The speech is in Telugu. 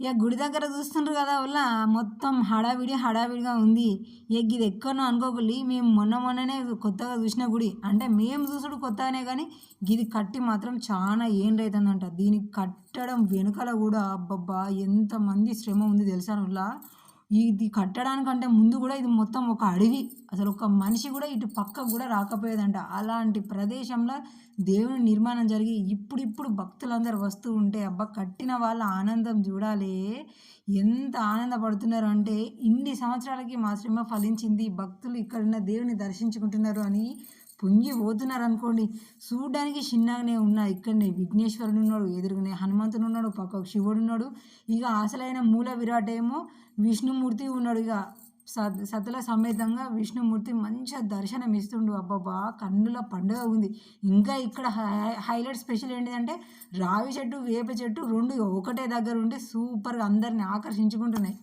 ఇక గుడి దగ్గర చూస్తుండ్రు కదా వల్ల మొత్తం హడావిడి హడావిడిగా ఉంది. ఇక ఇది ఎక్కడో అనుకోకలి మేము మొన్న మొన్ననే కొత్తగా చూసిన గుడి. అంటే మేము చూసుడు కొత్తగానే కానీ ఇది కట్టి మాత్రం చాలా ఏం రైతుందంట. దీనికి కట్టడం వెనుకల కూడా అబ్బబ్బా ఎంతమంది శ్రమ ఉంది తెలుసా వల్ల ఇది కట్టడానికంటే ముందు కూడా ఇది మొత్తం ఒక అడవి. అసలు ఒక మనిషి కూడా ఇటు పక్కకు కూడా రాకపోయేదంట. అలాంటి ప్రదేశంలో దేవుని నిర్మాణం జరిగి ఇప్పుడిప్పుడు భక్తులందరూ వస్తూ ఉంటే అబ్బా కట్టిన వాళ్ళ ఆనందం చూడాలి. ఎంత ఆనందపడుతున్నారు అంటే ఇన్ని సంవత్సరాలకి మా శ్రమ ఫలించింది. భక్తులు ఇక్కడున్న దేవుని దర్శించుకుంటున్నారు అని పొంగి పోతున్నారు అనుకోండి చూడడానికి చిన్నగానే ఉన్నా ఇక్కడనే విఘ్నేశ్వరుడు ఉన్నాడు ఎదురుగానే హనుమంతుడు ఉన్నాడు పక్కకు శివుడు ఉన్నాడు ఇక అసలైన మూల విరాట్ ఏమో విష్ణుమూర్తి ఉన్నాడు ఇక సత్ సతుల సమేతంగా విష్ణుమూర్తి మంచిగా దర్శనం ఇస్తుండు. అబ్బాబా కన్నుల పండుగ ఉంది. ఇంకా ఇక్కడ హై హైలైట్ స్పెషల్ ఏంటిదంటే రావి చెట్టు వేప చెట్టు రెండు ఒకటే దగ్గర ఉంటే సూపర్గా అందరిని ఆకర్షించుకుంటున్నాయి.